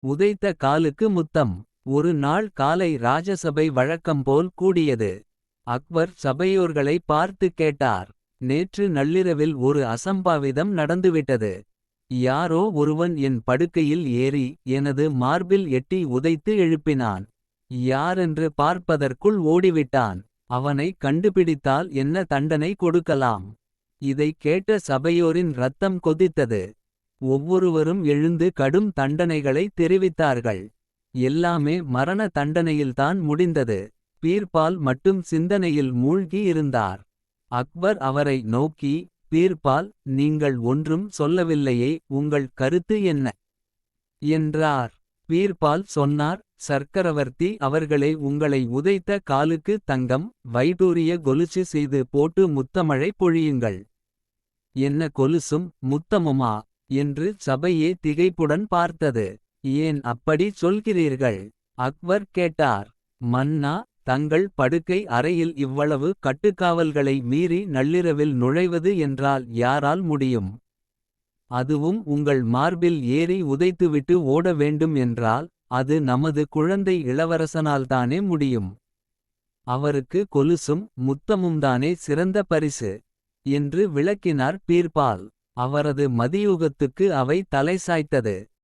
உதைத்த காலுக்கு முத்தம் ஒரு நாள் காலை ராஜசபை வழக்கம்போல் கூடியது. அக்பர் சபையோர்களை பார்த்து கேட்டார். நேற்று நள்ளிரவில் ஒரு அசம்பாவிதம் நடந்துவிட்டது. யாரோ ஒருவன் என் படுக்கையில் ஏறி எனது மார்பில் எட்டி உதைத்து எழுப்பினான். யாரென்று பார்ப்பதற்குள் ஓடிவிட்டான். அவனை கண்டுபிடித்தால் என்ன தண்டனை கொடுக்கலாம். இதைக் கேட்ட சபையோரின் ரத்தம் கொதித்தது. ஒவ்வொருவரும் எழுந்து கடும் தண்டனைகளை தெரிவித்தார்கள். எல்லாமே மரண தண்டனையில்தான் முடிந்தது. பீர்பால் மட்டும் சிந்தனையில் மூழ்கி இருந்தார். அக்பர் அவரை நோக்கி பீர்பால் நீங்கள் ஒன்றும் சொல்லவில்லையே உங்கள் கருத்து என்ன. என்றார் பீர்பால் சொன்னார் சர்க்கரவர்த்தி அவர்களே உங்களை உதைத்த காலுக்கு தங்கம். வைடூரிய கொலுசு செய்து போட்டு முத்தமழை பொழியுங்கள். என்ன கொலுசும் முத்தமுமா என்று சபையே திகைப்புடன் பார்த்தது. ஏன் அப்படி சொல்கிறீர்கள். அக்பர் கேட்டார் மன்னா தங்கள் படுக்கை அறையில் இவ்வளவு கட்டுக்காவல்களை மீறி நள்ளிரவில் நுழைவது என்றால் யாரால் முடியும். அதுவும் உங்கள் மார்பில் ஏறி உதைத்துவிட்டு ஓட வேண்டும் என்றால். அது நமது குழந்தை இளவரசனால்தானே முடியும். அவருக்கு கொலுசும் முத்தமும்தானே சிறந்த பரிசு. என்று விளக்கினார் பீர்பால். அவரது மதியூகத்துக்கு அவை தலைசாய்த்தது.